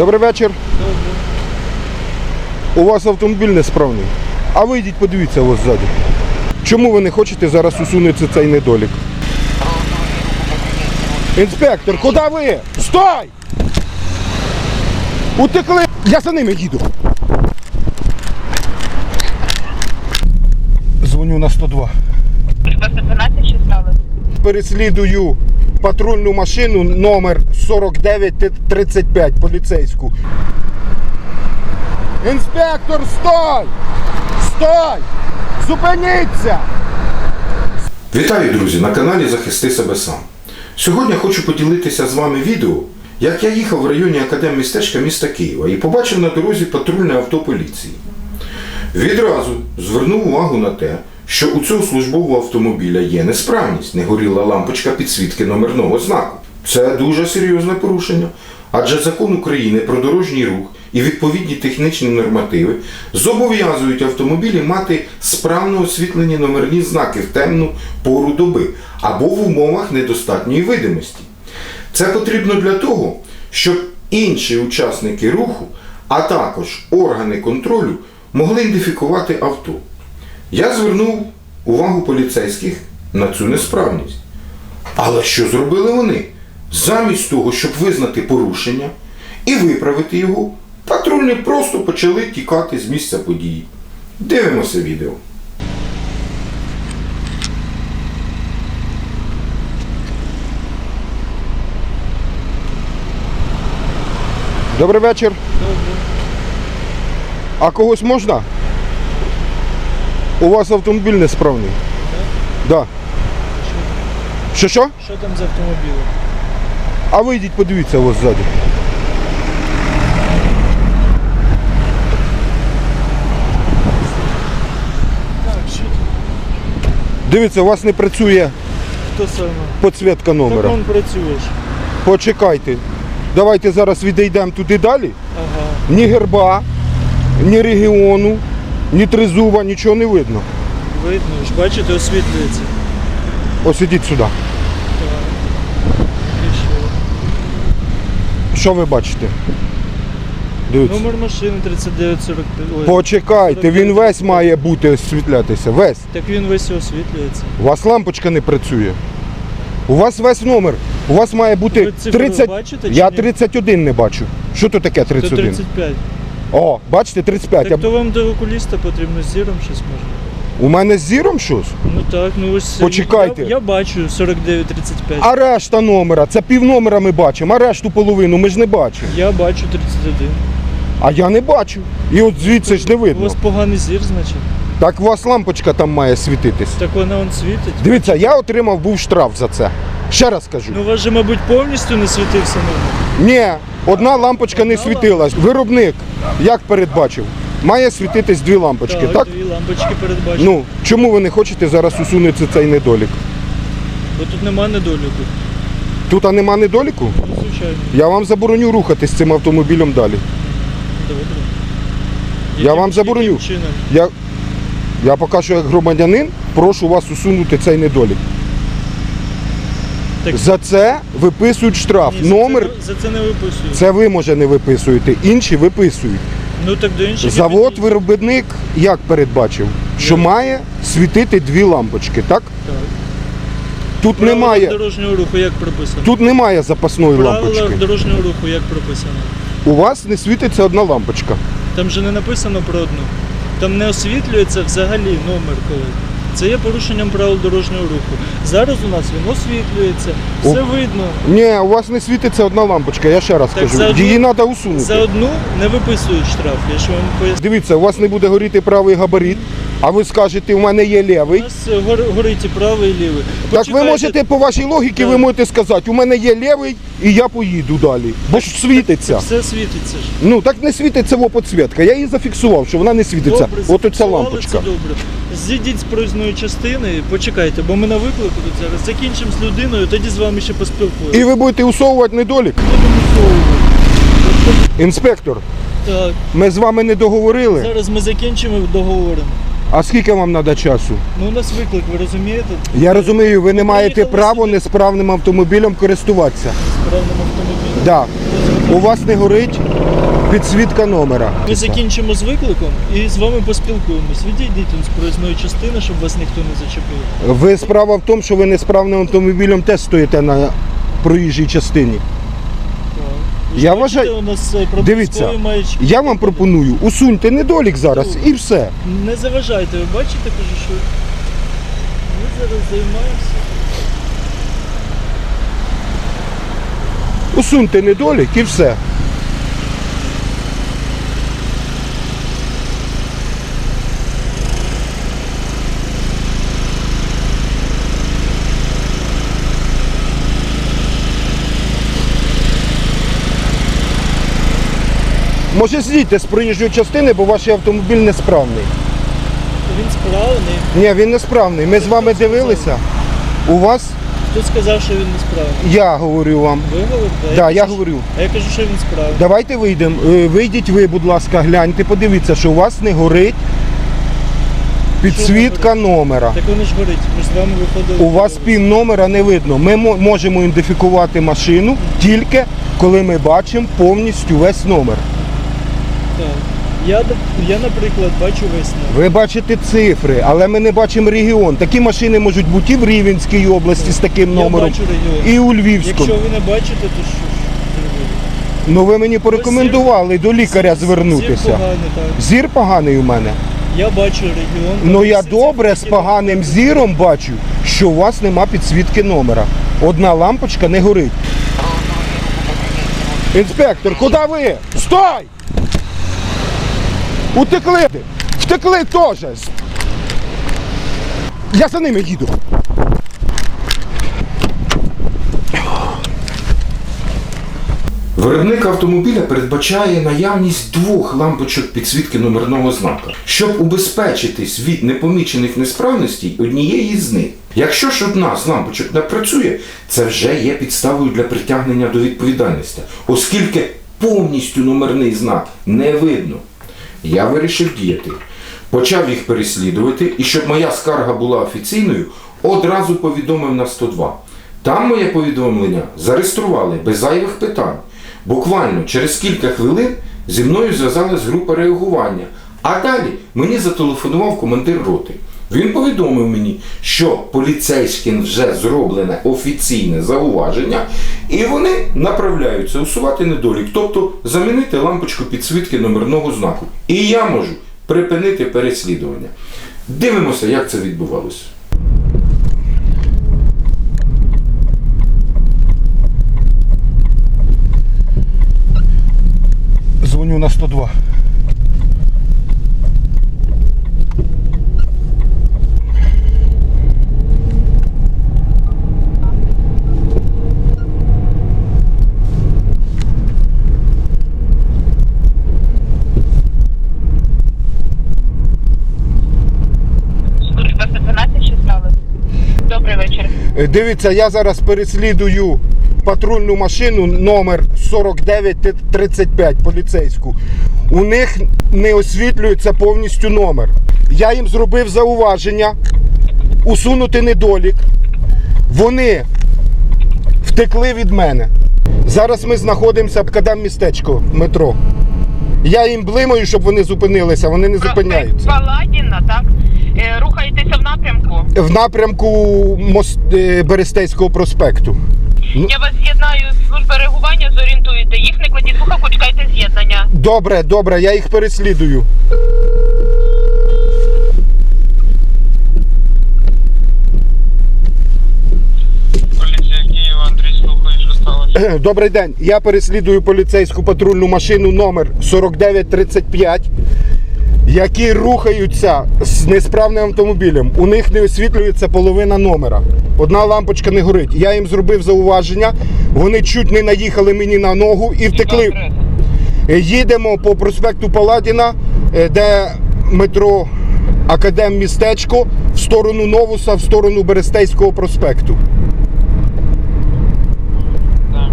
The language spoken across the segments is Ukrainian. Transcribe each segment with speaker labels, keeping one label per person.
Speaker 1: Добрий вечір. У вас автомобіль несправний. А ви йдіть, подивіться ось ззаді. Чому ви не хочете зараз усунути цей недолік? Інспектор, куди ви? Стой! Утекли! Я за ними їду. Дзвоню на 102.
Speaker 2: 12 чи стали?
Speaker 1: Переслідую патрульну машину номер 4935 поліцейську. Інспектор, стой! Стой! Зупиніться!
Speaker 3: Вітаю, друзі, на каналі Захисти себе сам. Сьогодні хочу поділитися з вами відео, як я їхав в районі академмістечка міста Києва і побачив на дорозі патрульне авто поліції. Відразу звернув увагу на те, що у цього службового автомобіля є несправність, не горіла лампочка підсвітки номерного знаку. Це дуже серйозне порушення, адже закон України про дорожній рух і відповідні технічні нормативи зобов'язують автомобілі мати справно освітлені номерні знаки в темну пору доби або в умовах недостатньої видимості. Це потрібно для того, щоб інші учасники руху, а також органи контролю могли ідентифікувати авто. Я звернув увагу поліцейських на цю несправність. Але що зробили вони? Замість того, щоб визнати порушення і виправити його, патрульні просто почали тікати з місця події. Дивимося відео.
Speaker 1: Добрий вечір. А когось можна? У вас автомобіль несправний. Да. Що що?
Speaker 4: Що там з автомобілем?
Speaker 1: А ви йдіть, подивіться ось ззаді.
Speaker 4: Так, що?
Speaker 1: Дивіться, у вас не працює
Speaker 4: Хто саме?
Speaker 1: підсвітка
Speaker 4: Так
Speaker 1: номера.
Speaker 4: працюєш.
Speaker 1: Почекайте. Давайте зараз відійдемо туди далі.
Speaker 4: Ага.
Speaker 1: Ні герба, ні регіону, ні тризуба, нічого не видно.
Speaker 4: Видно, ж бачите, освітлюється.
Speaker 1: Ось ідіть сюди.
Speaker 4: І що?
Speaker 1: Що ви бачите? Дивіться.
Speaker 4: Номер машини 3945. Ой,
Speaker 1: Почекайте, він весь має бути освітлятися. Весь.
Speaker 4: Так він весь освітлюється.
Speaker 1: У вас лампочка не працює. У вас весь номер. У вас має бути
Speaker 4: Ви цифру
Speaker 1: 30.
Speaker 4: бачите чи
Speaker 1: Я
Speaker 4: ні?
Speaker 1: 31 не бачу. Що то таке 31?
Speaker 4: 35.
Speaker 1: О, бачите, 35.
Speaker 4: Так то вам до окуліста потрібно з зіром щось може.
Speaker 1: У мене з зіром щось?
Speaker 4: Ну так, ну ось.
Speaker 1: Почекайте.
Speaker 4: Я, я бачу 4935.
Speaker 1: А решта номера, це пів номера ми бачимо, а решту половину ми ж не бачимо.
Speaker 4: Я бачу 31.
Speaker 1: А я не бачу. І от звідси ж не
Speaker 4: У
Speaker 1: видно.
Speaker 4: вас поганий зір, значить.
Speaker 1: Так у вас лампочка там має світитись.
Speaker 4: Так вона он світить.
Speaker 1: Дивіться, я отримав був штраф за це. Ще раз кажу.
Speaker 4: Ну у вас же, мабуть, повністю не світився номер.
Speaker 1: Ні, одна лампочка не світилась. Виробник, як передбачив, має світитись дві лампочки, так?
Speaker 4: дві лампочки передбачені.
Speaker 1: Ну, чому ви не хочете зараз усунути цей недолік?
Speaker 4: Бо тут нема недоліку.
Speaker 1: Тут а нема недоліку?
Speaker 4: Ну, звичайно.
Speaker 1: Я вам забороню рухатись цим автомобілем далі.
Speaker 4: Добре.
Speaker 1: Я вам забороню.
Speaker 4: чином?
Speaker 1: Я, я поки що як громадянин прошу вас усунути цей недолік.
Speaker 4: Так,
Speaker 1: За це виписують штраф.
Speaker 4: ні, за Це, за це не виписують.
Speaker 1: це ви може не виписуєте, інші виписують.
Speaker 4: Ну так до інших.
Speaker 1: Завод
Speaker 4: я
Speaker 1: виробник як передбачив, що
Speaker 4: Я-
Speaker 1: має світити дві лампочки, так?
Speaker 4: Так.
Speaker 1: Тут
Speaker 4: В правилах
Speaker 1: немає,
Speaker 4: дорожнього руху як прописано?
Speaker 1: тут немає запасної
Speaker 4: В правилах
Speaker 1: лампочки.
Speaker 4: дорожнього руху як прописано?
Speaker 1: У вас не світиться одна лампочка.
Speaker 4: Там же не написано про одну. Там не освітлюється взагалі номер коли. Це є порушенням правил дорожнього руху. Зараз у нас він освітлюється, все видно.
Speaker 1: Ні, у вас не світиться одна лампочка, я ще раз
Speaker 4: Так за
Speaker 1: кажу.
Speaker 4: одну-
Speaker 1: Її треба усунути.
Speaker 4: За одну не виписують штраф. Я ж вам поясню.
Speaker 1: Дивіться, у вас не буде горіти правий габарит, а ви скажете, у мене є
Speaker 4: У нас е, гор- горить і правий, і лівий.
Speaker 1: Так ви можете по вашій логіці, ви можете сказати, у мене є лівий і я поїду далі. Бо ж світиться.
Speaker 4: Все світиться ж.
Speaker 1: Ну так не світиться во підсвітка. Я її зафіксував, що вона не світиться.
Speaker 4: Добре,
Speaker 1: От оця
Speaker 4: зафіксували,
Speaker 1: лампочка.
Speaker 4: Це добре. Зійдіть з проїзної частини, почекайте, бо ми на виклику тут зараз. Закінчимо з людиною, тоді з вами ще поспілкуємося.
Speaker 1: І ви будете усовувати недолік.
Speaker 4: Будемо усовувати.
Speaker 1: Інспектор,
Speaker 4: Так,
Speaker 1: ми з вами не договорили.
Speaker 4: зараз ми закінчимо і договоримо.
Speaker 1: А скільки вам треба часу?
Speaker 4: Ну у нас виклик, ви розумієте?
Speaker 1: Я розумію, ви не маєте права несправним автомобілем користуватися.
Speaker 4: З правним автомобілем.
Speaker 1: Да. У вас не горить підсвітка номера.
Speaker 4: Ми закінчимо з викликом і з вами поспілкуємось. Відійдіть з проїзної частини, щоб вас ніхто не зачепив.
Speaker 1: Ви справа в тому, що ви несправним автомобілем теж стоїте на проїжджій частині. Я вважаю-
Speaker 4: у нас е,
Speaker 1: Дивіться,
Speaker 4: маячки.
Speaker 1: Я вам пропоную, усуньте недолік зараз і все.
Speaker 4: Не заважайте, ви бачите, кажу, що ми зараз займаємося.
Speaker 1: Усуньте недолік і все. Може злійте з проїжджої частини, бо ваш автомобіль несправний.
Speaker 4: Він справний.
Speaker 1: Ні, він несправний. Ми з вами дивилися. У вас,
Speaker 4: Хто сказав, що він не справний?
Speaker 1: я говорю вам.
Speaker 4: Ви говорите? А
Speaker 1: Так, я
Speaker 4: кажу,
Speaker 1: говорю.
Speaker 4: А я кажу, що він справний.
Speaker 1: Давайте вийдемо. Е, Вийдіть ви, будь ласка, гляньте, подивіться, що у вас не горить підсвітка номера.
Speaker 4: Так воно ж горить, ми ж з вами виходили.
Speaker 1: У вас пін номера не видно. Ми мо- можемо ідентифікувати машину тільки коли ми бачимо повністю весь номер.
Speaker 4: Так. Я, я, наприклад, бачу весну.
Speaker 1: Ви бачите цифри, але ми не бачимо регіон. Такі машини можуть бути і в Рівненській області з таким
Speaker 4: Я
Speaker 1: номером,
Speaker 4: бачу регіон.
Speaker 1: і у Львівському.
Speaker 4: Якщо ви не бачите, то що ж зробити?
Speaker 1: Ну ви мені порекомендували до лікаря
Speaker 4: Зір
Speaker 1: звернутися.
Speaker 4: поганий, так.
Speaker 1: Зір поганий у мене.
Speaker 4: Я бачу регіон.
Speaker 1: Ну я добре з
Speaker 4: цифри,
Speaker 1: поганим зіром бачу, що у вас нема підсвітки номера. Одна лампочка не горить. Інспектор, куди ви? Стой! Утекли! Втекли теж! Я за ними їду.
Speaker 3: Виробник автомобіля передбачає наявність двох лампочок підсвітки номерного знака, щоб убезпечитись від непомічених несправностей однієї з них. Якщо ж одна з лампочок не працює, це вже є підставою для притягнення до відповідальності, оскільки повністю номерний знак не видно. Я вирішив діяти. Почав їх переслідувати, і щоб моя скарга була офіційною, одразу повідомив на 102. Там моє повідомлення зареєстрували без зайвих питань. Буквально через кілька хвилин зі мною зв'язалась група реагування. А далі мені зателефонував командир роти. Він повідомив мені, що поліцейським вже зроблене офіційне зауваження, і вони направляються усувати недолік, тобто замінити лампочку підсвітки номерного знаку. І я можу припинити переслідування. Дивимося, як це відбувалося.
Speaker 1: Дзвоню на 102.
Speaker 2: Служба 112, що сталося? Добрий вечір.
Speaker 1: Е, Дивіться, я зараз переслідую патрульну машину номер 4935 поліцейську. У них не освітлюється повністю номер. Я їм зробив зауваження, усунути недолік. Вони втекли від мене. Зараз ми знаходимося в Кадам містечко метро. Я їм блимаю, щоб вони зупинилися, вони не зупиняються.
Speaker 2: Паладіна, так? Е, рухаєтеся в напрямку.
Speaker 1: В напрямку мост... е, Берестейського проспекту.
Speaker 2: Я вас з'єднаю з служби реагування, зорієнтуєте. Їх не кладіть слухавку, чекайте з'єднання.
Speaker 1: Добре, добре, я їх переслідую.
Speaker 5: Поліція Києва, Андрій слухає, що сталося.
Speaker 1: Добрий день. Я переслідую поліцейську патрульну машину номер 4935, які рухаються з несправним автомобілем. У них не освітлюється половина номера. Одна лампочка не горить. Я їм зробив зауваження. Вони чуть не наїхали мені на ногу і втекли. Їдемо по проспекту Паладіна, е, де метро Академ містечко в сторону Новуса, в сторону Берестейського проспекту.
Speaker 5: Так.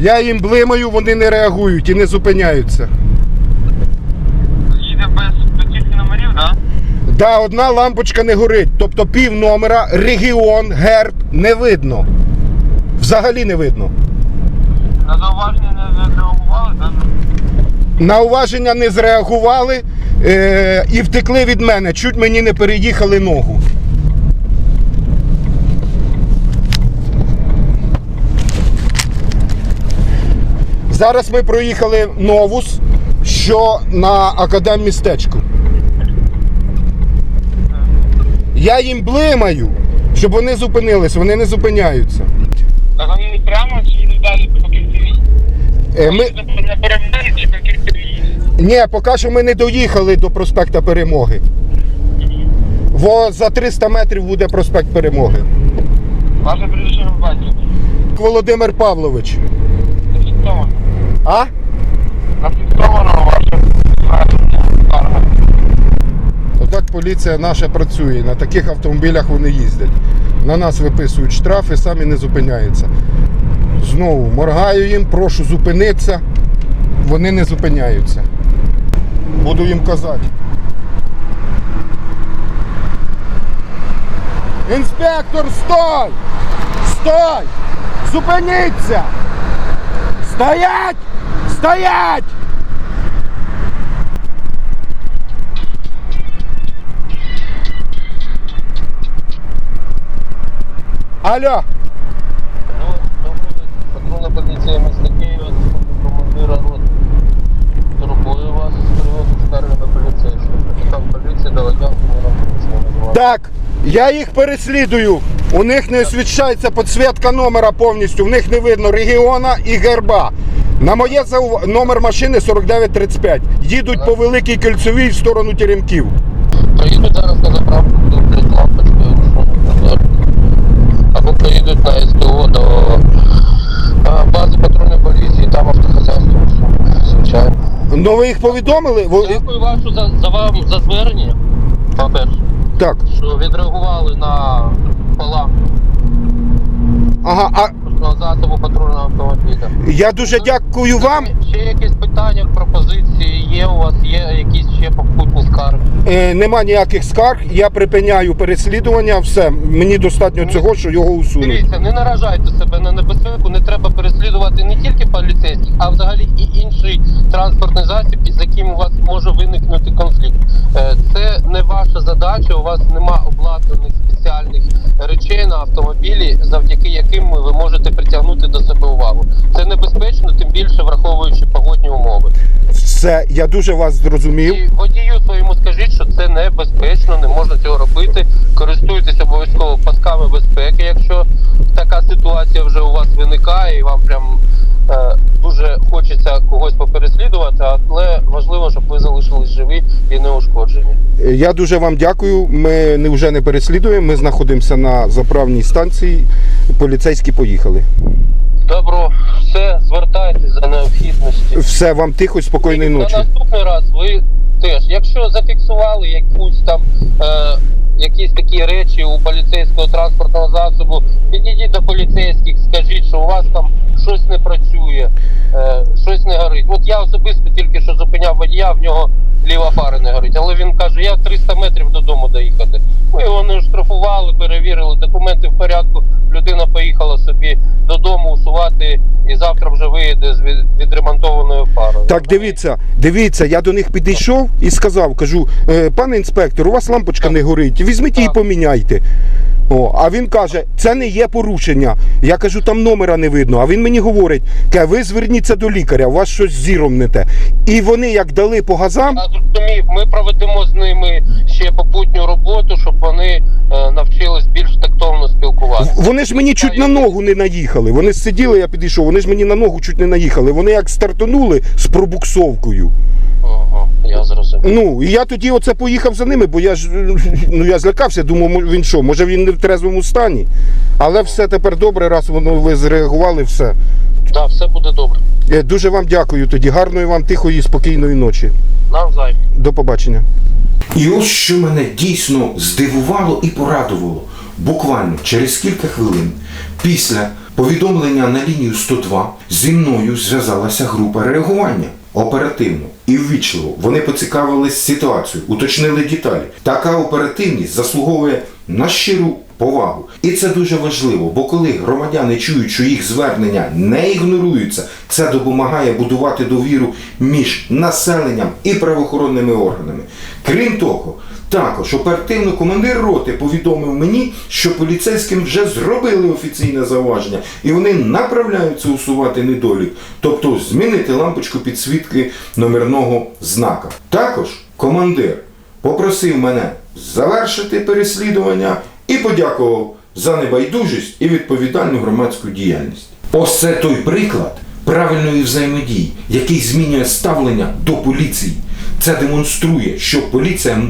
Speaker 1: Я їм блимаю, вони не реагують і не зупиняються.
Speaker 5: Їде без специфічних номерів, так?
Speaker 1: Да, одна лампочка не горить. Тобто пів номера, регіон, герб не видно. Взагалі не видно.
Speaker 5: На зауваження не реагували, так?
Speaker 1: На уваження не зреагували е- і втекли від мене. Чуть мені не переїхали ногу. Зараз ми проїхали новус, що на академмістечку. Я їм блимаю, щоб вони зупинились, вони не зупиняються.
Speaker 5: А вони прямо чи йдуть далі по кільцевій?
Speaker 1: Е, Ми...
Speaker 5: На перемоги чи по кільцевій?
Speaker 1: Ні, поки що ми не доїхали до проспекта Перемоги. Во за 300 метрів буде проспект Перемоги.
Speaker 5: Ваше прізвище ви бачите.
Speaker 1: Володимир Павлович.
Speaker 5: Зафіксовано.
Speaker 1: А?
Speaker 5: Зафіксовано ваше звернення. Скарга.
Speaker 1: Отак поліція наша працює. На таких автомобілях вони їздять. На нас виписують штрафи, самі не зупиняються. Знову моргаю їм, прошу зупинитися. Вони не зупиняються. Буду їм казати. Інспектор, стой! Стой! Зупиніться! Стоять! Стоять! Алло!
Speaker 6: Патрульна поліція міста Києва, командира роти. Турбує вас з приводу скарги на поліцейських. Капітан поліції Мирон називає.
Speaker 1: Так, я їх переслідую. У них не освіщається підсвітка номера повністю. В них не видно регіона і герба. На моє заув... номер машини 4935. Їдуть по великій кільцевій в сторону Теремків.
Speaker 6: Поїдуть зараз на заправку, і рушому. Або поїдуть на СТО до бази патрульної поліції, там автохазяйство, звичайно.
Speaker 1: Ну ви їх повідомили?
Speaker 6: Дякую вашу за, за вам за звернення. По-перше,
Speaker 1: Так.
Speaker 6: що відреагували на пола
Speaker 1: Ага, а
Speaker 6: засобу патрульного автомобіля.
Speaker 1: я дуже дякую вам.
Speaker 6: Ще якісь питання, пропозиції є у вас, є якісь ще попутні скарги.
Speaker 1: Е, нема ніяких скарг, я припиняю переслідування, все. Мені достатньо цього, що його усунуть.
Speaker 6: Дивіться, не наражайте себе на небезпеку, не треба переслідувати не тільки поліцейських, а взагалі і інший транспортний засіб, із яким у вас може виникнути конфлікт. Е, Це не ваша задача, у вас нема обладнаних спеціальних речей на автомобілі, завдяки яким ви можете притягнути до себе увагу. Це небезпечно, тим більше враховуючи погодні умови.
Speaker 1: Все, я дуже вас зрозумів.
Speaker 6: І водію своєму скажіть, що це небезпечно, не можна цього робити. Користуйтесь обов'язково пасками безпеки, якщо така ситуація вже у вас виникає, і вам прям е, дуже хочеться когось попереслідувати, але важливо, щоб ви залишились живі і не ушкоджені.
Speaker 1: Я дуже вам дякую. Ми не вже не переслідуємо. Ми знаходимося на заправній станції. Поліцейські поїхали.
Speaker 6: Добро, все, звертайтесь за необхідності.
Speaker 1: Все, вам тихо, спокійної
Speaker 6: і
Speaker 1: ночі.
Speaker 6: наступний раз ви теж, якщо зафіксували якусь там е, якісь такі речі у поліцейського транспортного засобу, підійдіть до поліцейських, скажіть, що у вас там щось не працює, е, щось не горить. От я особисто тільки що зупиняв водія, в нього ліва фара не горить. Але він каже, я 300 метрів додому доїхати. Ми його не штрафували, перевірили, документи в порядку. Людина поїхала собі додому усувати і завтра вже виїде з відремонтованою фарою.
Speaker 1: Так, дивіться, дивіться, я до них підійшов і сказав, кажу, «Е, пане інспектор, у вас лампочка не горить, візьміть її і поміняйте. О, а він каже, це не є порушення. Я кажу, там номера не видно. А він мені говорить, каже, ви зверніться до лікаря, у вас щось зіром не те. І вони як дали по газам,
Speaker 6: Я зрозумів, ми проведемо з ними ще попутню роботу, щоб вони е, навчились більш тактовно спілкуватися.
Speaker 1: Вони ж мені чуть на ногу не наїхали. Вони сиділи, я підійшов, вони ж мені на ногу чуть не наїхали. Вони як стартанули з пробуксовкою.
Speaker 6: Ага, я зрозумів.
Speaker 1: Ну, і я тоді оце поїхав за ними, бо я ж ну я злякався, думав, він що, може він не в трезвому стані. Але все тепер добре, раз воно ви зреагували, все.
Speaker 6: Так, все буде добре.
Speaker 1: Е, Дуже вам дякую тоді. Гарної вам тихої, спокійної ночі.
Speaker 6: Навзаєм.
Speaker 1: До побачення.
Speaker 3: І ось що мене дійсно здивувало і порадувало. Буквально через кілька хвилин після повідомлення на лінію 102 зі мною зв'язалася група реагування. Оперативно і ввічливо вони поцікавились ситуацією, уточнили деталі. Така оперативність заслуговує на щиру повагу. І це дуже важливо, бо коли громадяни чують, що їх звернення не ігноруються, це допомагає будувати довіру між населенням і правоохоронними органами. Крім того, також оперативно командир роти повідомив мені, що поліцейським вже зробили офіційне зауваження, і вони направляються усувати недолік, тобто змінити лампочку підсвітки номерного знака. Також командир попросив мене завершити переслідування і подякував за небайдужість і відповідальну громадську діяльність. Ось той приклад правильної взаємодії, який змінює ставлення до поліції. Це демонструє, що поліція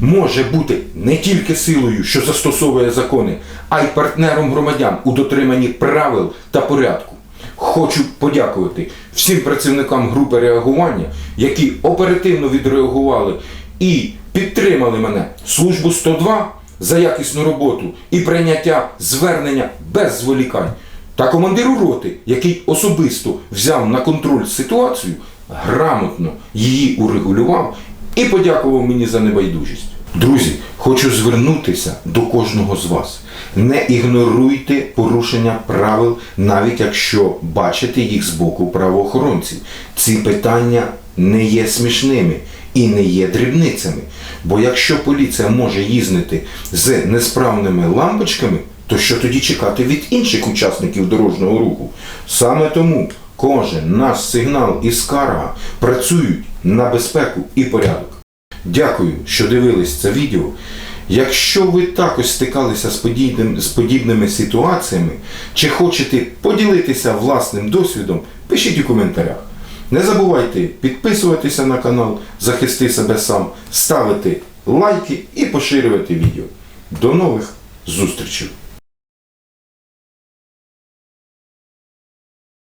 Speaker 3: може бути не тільки силою, що застосовує закони, а й партнером громадян у дотриманні правил та порядку. Хочу подякувати всім працівникам групи реагування, які оперативно відреагували і підтримали мене службу 102 за якісну роботу і прийняття звернення без зволікань. Та командиру роти, який особисто взяв на контроль ситуацію, грамотно її урегулював і подякував мені за небайдужість. Друзі, хочу звернутися до кожного з вас. Не ігноруйте порушення правил, навіть якщо бачите їх з боку правоохоронців. Ці питання не є смішними і не є дрібницями. Бо якщо поліція може їздити з несправними лампочками, то що тоді чекати від інших учасників дорожнього руху? Саме тому кожен наш сигнал і скарга працюють на безпеку і порядок. Дякую, що дивились це відео. Якщо ви також стикалися з, подібним, з подібними ситуаціями, чи хочете поділитися власним досвідом, пишіть у коментарях. Не забувайте підписуватися на канал Захисти себе сам, ставити лайки і поширювати відео. До нових зустрічей!